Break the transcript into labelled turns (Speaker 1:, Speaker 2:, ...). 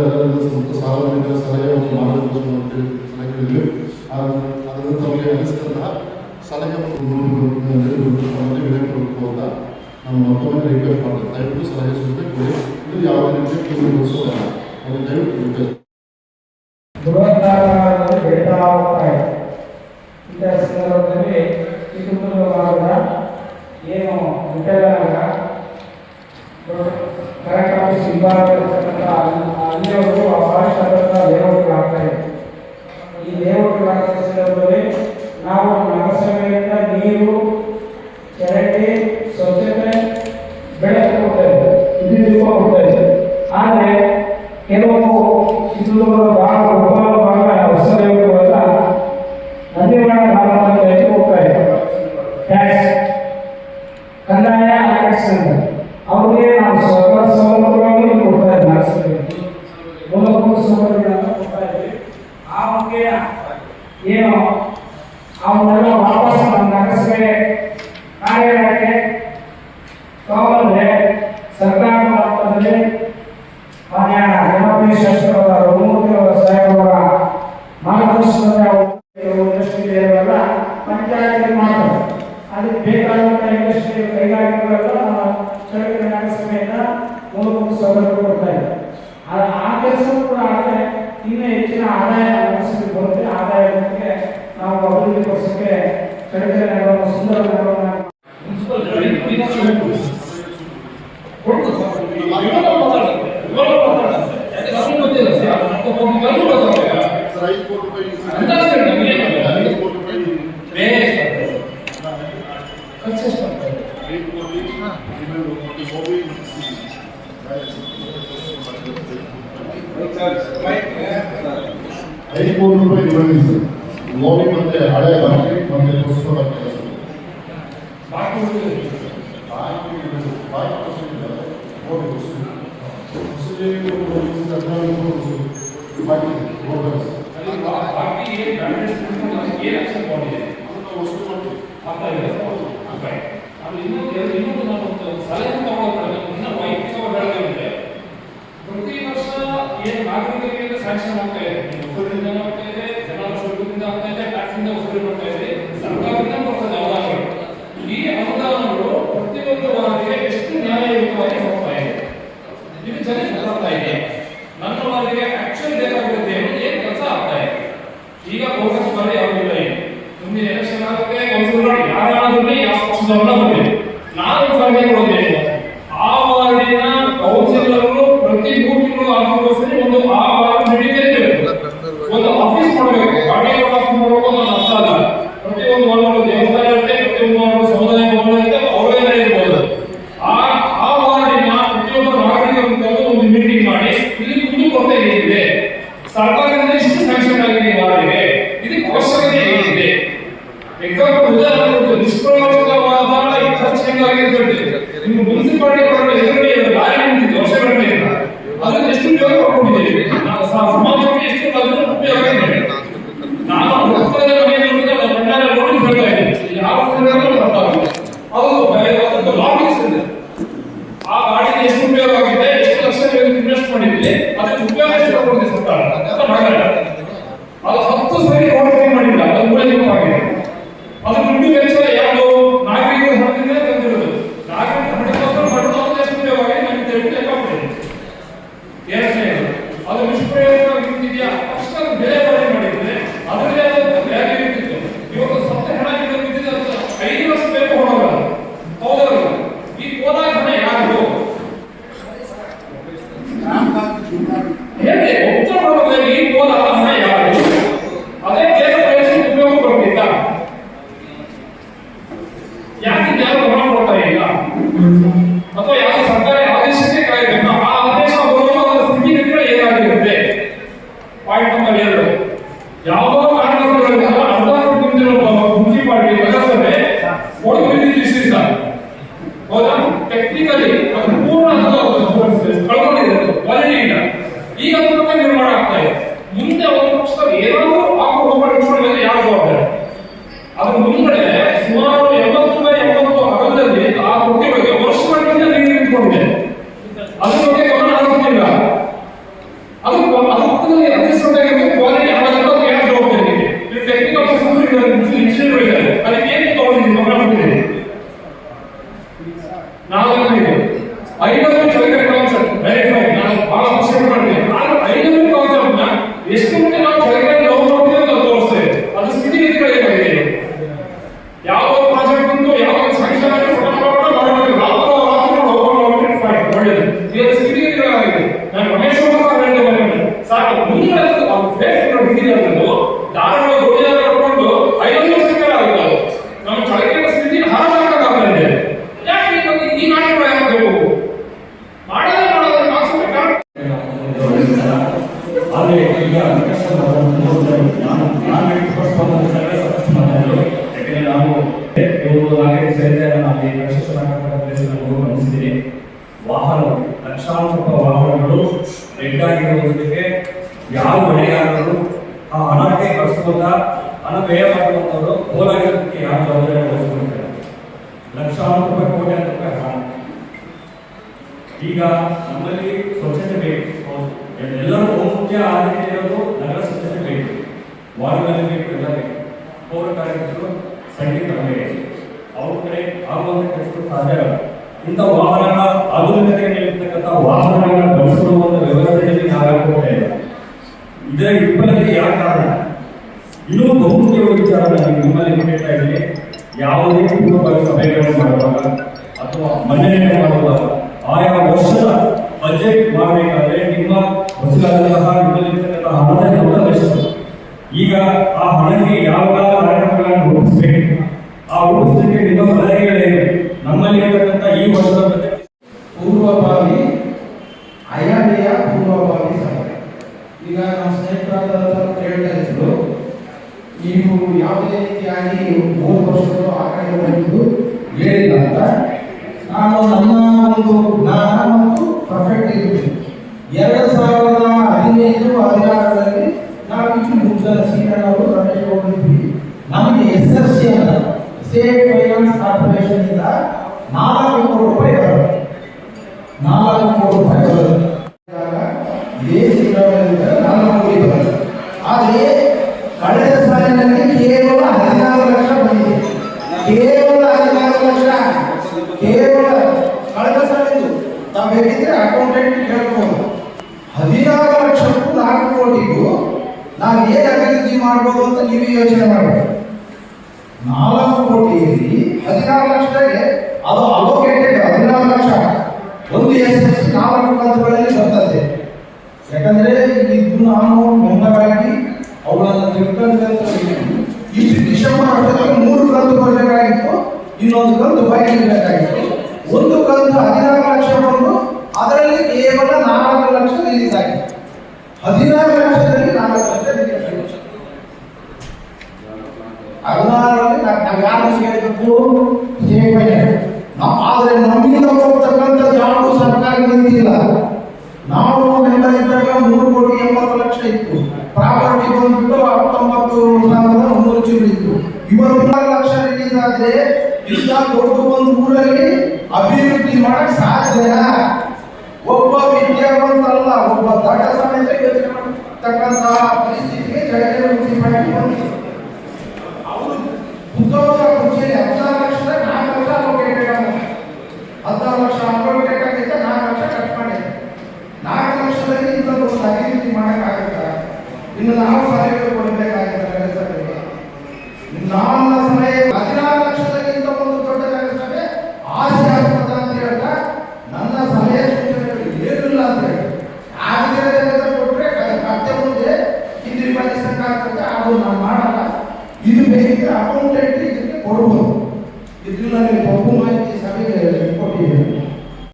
Speaker 1: ಅನುಸರಿಸುವಂಥ ಸಾರ್ವಜನಿಕರ ಸಲಹೆಯನ್ನು ಮಾರ್ಗದರ್ಶನ ಸಲಹೆಗಳಲ್ಲಿ ಅದನ್ನು ತಮಗೆ ಅನಿಸಿದಂತಹ ಸಲಹೆಯನ್ನು ತಮ್ಮಲ್ಲಿ ವಿಲೇಕೊಳ್ಬಹುದ ನಾನು ಮತ್ತೊಮ್ಮೆ ರಿಕ್ವೆಸ್ಟ್ ಮಾಡೋದು ದಯವಿಟ್ಟು ಸಲಹೆ ಸೂಚನೆ ಕೊಡಿ ಇದು ಯಾವುದೇ ರೀತಿಯ ಪೂರ್ಣಗೊಳಿಸೋದಲ್ಲ ಅದನ್ನು ದಯವಿಟ್ಟು ರಿಕ್ವೆಸ್ಟ್
Speaker 2: ಆಕರ್ಷಣೆ ಅವರಿಗೆ ನಾವು ಸರ್ವ ಸೌಲಭ್ಯಗಳನ್ನು ಕೊಡ್ತಾ ಇದ್ದೀವಿ ನಡೆಸ್ತೀವಿ ಮೂಲಭೂತ ಸೌಲಭ್ಯಗಳನ್ನು ಕೊಡ್ತಾ ಇದ್ದೀವಿ ಅವನಿಗೆ ಏನು ಅವನ್ನೆಲ್ಲ
Speaker 1: Aí, quando foi, foi ಬಾಕಿ ಬಾಕಿ ಬಾಕಿ ಬಾಕಿ ಇನ್ನೊಂದು ನಾನು ಸಲಹೆ ತಗೊಳ್ತಾರೆ ಇನ್ನು ವೈಯಕ್ತಿಕ ಬೆಳವಣಿಗೆ
Speaker 3: ಪ್ರತಿ ವರ್ಷ ಏನು ನಾಗರಿಕರಿಗೆ ಸ್ಯಾಂಕ್ಷನ್ ಆಗ್ತಾ ಇದೆ ನನ್ನ ಮಗಳಿಗೆ ಆಕ್ಷನ್ ಬೇಕಾಗುತ್ತೆ ಏನ್ ಕೆಲಸ ಆಗ್ತಾ ಇದೆ? ಈಗ ಕಾಂಗ್ರೆಸ್ ಸ್ಪರ್ಧೆ ಯಾವುದಿಲ್ಲ ಈಗ ಎಲೆಕ್ಷನ್ ಆಗುತ್ತೆ ಕೌನ್ಸಿಲ್ ನೋಡಿ ಯಾರಾದ್ರೂ ಯಾವ ಪಕ್ಷದವರನ್ನ ಬಂದೆ ನಾನು ಸ್ಪರ್ಧೆ ಕೊಡೋದೇ ಆ ವಾರ್ಡಿನ ಕೌನ್ಸಿಲರು ಪ್ರತಿ ಮೂರು ತಿಂಗಳು ಒಂದು ಆ ವಾರ್ಡ್ ನಡೀತಾ ಒಂದು ಆಫೀಸ್ ಕೊಡಬೇಕು. ವಾರ್ಡ್ ಆಫೀಸ್ ಮಾಡಬೇಕು ಇದೊಂದು ಉದಾಹರಣೆ ನಿಷ್ಪ್ರಯೋಜಕವಾದ ಇತ್ತೀಚೆಗಾಗಿ ನಿಮ್ಮ ಮುನ್ಸಿಪಾಲಿಟಿಗಳು ಎದುರಿಗೆ ದಾರಿ ನಿಂತಿದ್ದು ವರ್ಷಗಳನ್ನೇ ಇಲ್ಲ ಅದನ್ನು ಎಷ್ಟು ಉಪಯೋಗ ಕೊಟ್ಟಿದ್ದೀವಿ ನಾವು ಸಮಾಜಕ್ಕೆ ಎಷ್ಟು ಉಪಯೋಗ ಇದೆ ನಾನು ಭಕ್ತರ ಮನೆಯಲ್ಲಿ ನೋಡಿ ಯಾವ ಸಂದರ್ಭ ಬರ್ತಾ ಐನೂರು ಕಿಲೋಮೀಟರ್ ಕಾನ್ಸೆಪ್ಟ್ ವೆರಿಫೈ ನಾನು ಬಹಳ ಮಾಡಿದೆ ಆದ್ರೆ ಐನೂರು ಕಾನ್ಸೆಪ್ಟ್ನ ಎಷ್ಟು ಮಂದಿ ನಾವು ಕೆಳಗಡೆ ಲವ್ ಮಾಡ್ತೀವಿ ಅಂತ ತೋರಿಸ್ತೇವೆ ಅದು ಸ್ಥಿತಿ
Speaker 4: ಗತಿಗಳೇನಾಗಿದೆ ಯಾವ ಪ್ರಾಜೆಕ್ಟ್ ಅಂತೂ ಯಾವ ಸಂಕ್ಷೇಮ ಮಾಡಬೇಕು ರಾತ್ರಿ ರಾತ್ರಿ ಲವ್ ಮಾಡ್ಬಿಟ್ಟು ಫೈನ್ ಒಳ್ಳೆಯದು ಇದರ ಸ್ಥಿತಿ ನಾನು ರಮೇಶ್ ಕುಮಾರ್ ಹೇಳಿದ ಸಾಕು. ಮುಂದೆ ಅವ್ರು ಫೇಸ್ ಈಗ ನಮ್ಮಲ್ಲಿ ಸ್ವಚ್ಛತೆ ಬೇಕು. ಎಲ್ಲರೂ ಮುಖ್ಯ ಆದ್ಯತೆ ಇರೋದು ನಗರ ಸ್ವಚ್ಛತೆ ಬೇಕು. ವಾರ್ಡ್ಗಳಲ್ಲಿ ಬೇಕು, ಎಲ್ಲ ಬೇಕು. ಪೌರ ಕಾರ್ಯಕರ್ತರು ಸಂಖ್ಯೆ ಕಡಿಮೆ ಅವ್ರ ಕಡೆ ಆಗುವಂತ ಕೆಲಸಗಳು ಸಾಧ್ಯ ಆಗಲ್ಲ. ಇಂಥ ವಾಹನಗಳ ಆಧುನಿಕತೆಯಲ್ಲಿರ್ತಕ್ಕಂಥ ವಾಹನಗಳ ವ್ಯವಸ್ಥೆಯಲ್ಲಿ ನಾವು ಹಾಕೋತಾ ಇಲ್ಲ ಇದರ ವಿಫಲತೆ ಯಾವ ಕಾರಣ? ಇನ್ನೂ ಬಹುಮುಖ್ಯವಾದ ವಿಚಾರ ನಾನು ನಿಮ್ಮಲ್ಲಿ ಕೇಳ್ತಾ ಇದ್ದೀನಿ. ಯಾವುದೇ ಪೂರ್ವಭಾವಿ ಸಭೆಗಳನ್ನು ಮಾಡುವಾಗ ಅಥವಾ ಮನೆಯಲ್ಲಿ ಮಾಡುವಾಗ ಆಯಾ ವರ್ಷದ ಬಜೆಟ್ ಮಾಡಬೇಕಾದ್ರೆ ನಿಮ್ಮ ವಸೂಲಾದಂತಹ ನಿಮ್ಮಲ್ಲಿರ್ತಕ್ಕಂತಹ ಹಣದ ಮೊತ್ತ ಎಷ್ಟು ಈಗ ಆ ಹಣಕ್ಕೆ ಯಾವ ಕಾರ್ಯಕ್ರಮಗಳನ್ನು ರೂಪಿಸಬೇಕು? ಆ ರೂಪಿಸಲಿಕ್ಕೆ ನಿಮ್ಮ ಸಲಹೆಗಳೇನು ನಮ್ಮಲ್ಲಿ ಇರತಕ್ಕಂಥ ಈ ವರ್ಷದ ಬಜೆಟ್
Speaker 5: ಪೂರ್ವಭಾವಿ ಅಯಮೆಯ ಪೂರ್ವಭಾವಿ ಸಭೆ ಈಗ ನಮ್ಮ ಸ್ನೇಹಿತರಾದ ಕೇಳ್ತಾ ಇದ್ರು, ನೀವು ಯಾವುದೇ ರೀತಿಯಾಗಿ ಮೂರು ವರ್ಷಗಳು ಆ ಕಡೆ ಹೋಗಿದ್ದು ಹೇಳಿಲ್ಲ ಅಂತ. ನಾನು ನನ್ನ ಒಂದು ಜ್ಞಾನ ಮತ್ತು ಪರ್ಫೆಕ್ಟ್ ಇದ್ದೀನಿ ಎರಡು ಸಾವಿರದ ಹದಿನೈದು ಹದಿನಾರರಲ್ಲಿ ನಾವು ಇಲ್ಲಿ ಮುಗ್ದರ ಸೀನವರು ರಮೇಶ್ ಹೋಗಿದ್ವಿ ನಮಗೆ ಎಸ್ ಎಸ್ ಸಿ ಅಂತ ಸ್ಟೇಟ್ ಫೈನಾನ್ಸ್ ಕಾರ್ಪೊರೇಷನ್ ಇಂದ ನಾಲ್ಕು ಕೋಟಿ ರೂಪಾಯಿ ಬರುತ್ತೆ ನಾಲ್ಕು ಕೋಟಿ ರೂಪಾಯಿ ಬರುತ್ತೆ ಇದೇ ಸಿದ್ದರಾಮಯ್ಯ ನಾಲ್ಕು ಕೋಟಿ ಬರುತ್ತೆ ಆದರೆ ಕಳೆದ ಸಾಲಿನಲ್ಲಿ ಕೇವಲ ಹದಿನಾರು ಲಕ್ಷ ಬಂದಿದೆ ಕೇವಲ ಹದಿನಾರು ಲಕ್ಷ ಕೇವಲ ಕಳೆದ ತಾವು ಬೇಕಿದ್ರೆ ಅಕೌಂಟೆಂಟ್ ಕೇಳ್ಬೋದು ಹದಿನಾರು ಲಕ್ಷಕ್ಕೂ ನಾಲ್ಕು ಕೋಟಿಗೂ ನಾನು ಏನು ಅಭಿವೃದ್ಧಿ ಮಾಡ್ಬೋದು ಅಂತ ನೀವು ಯೋಚನೆ ಮಾಡಬೇಕು. ನಾಲ್ಕು ಕೋಟಿಯಲ್ಲಿ ಹದಿನಾರು ಲಕ್ಷದಾಗೆ ಅದು ಅಲೋಕೇಟೆಡ್ ಹದಿನಾರು ಲಕ್ಷ. ಒಂದು ಎಸ್ ಎಸ್ ನಾಲ್ಕು ಕಂತುಗಳಲ್ಲಿ ಬರ್ತದೆ. ಯಾಕಂದ್ರೆ ಇದು ನಾನು ಮೆಂಬರ್ ಅವುಗಳನ್ನು ತಿಳ್ಕೊಂಡ್ರೆ ಇಷ್ಟು ಡಿಸೆಂಬರ್ ಅಷ್ಟೊತ್ತಿಗೆ ಮೂರು ಕಂತು ಬರಬೇಕಾಗಿತ್ತು ಇನ್ನೊಂದು ಕಂತು ಬಾಕಿ ಇರಬೇಕಾಗಿತ್ತು ಒಂದು ಕಂತು ಹದಿನಾರು ಲಕ್ಷ ಬಂದು ಅದರಲ್ಲಿ ಕೇವಲ ನಾಲ್ಕು ಲಕ್ಷ ರಿಲೀಸ್ ಆಗಿದೆ. ಹದಿನಾರು ಲಕ್ಷದಲ್ಲಿ ನಾಲ್ಕು ಲಕ್ಷ ರಿಲೀಸ್ ಆಗಿದೆ. ಹದಿನಾರರಲ್ಲಿ ನಾವು ಯಾರು ಸೇರಬೇಕು ಆದರೆ ನಮ್ಮಿಂದ ಹೋಗ್ತಕ್ಕಂಥ ಯಾವುದು ಸರ್ಕಾರ ನಿಂತಿಲ್ಲ. ನಾವು ಮೆಂಬರ್ ಇದ್ದಾಗ ಮೂರು ಕೋಟಿ ಎಂಬತ್ತು ಲಕ್ಷ ಇತ್ತು. ಪ್ರಾಪರ್ಟಿ ಬಂದ್ಬಿಟ್ಟು ಹತ್ತೊಂಬತ್ತು ಸಾವಿರದ ಮುನ್ನೂರು ಚಿಲ್ಲರೆ ಇತ್ತು. ಇವತ್ತು ಲಕ್ಷ ರಿಲೀಸ್ ಆದ್ರೆ ಇಷ್ಟ ದೊಡ್ಡ ಒಂದು ಊರಲ್ಲಿ ಅಭಿವೃದ್ಧಿ ಮಾಡಕ್ ಸಾಧ್ಯ ಒಬ್ಬ ದಡ್ಡ ಸಮೇತ ಯೋಚನೆ ಮಾಡತಕ್ಕಂತಹ ಪರಿಸ್ಥಿತಿಗೆ ಜಗತ್ತಿನ ಮುನ್ಸಿಪಾಲಿಟಿ ಬಂದಿದೆ ಅವರು ಉದ್ಯೋಗ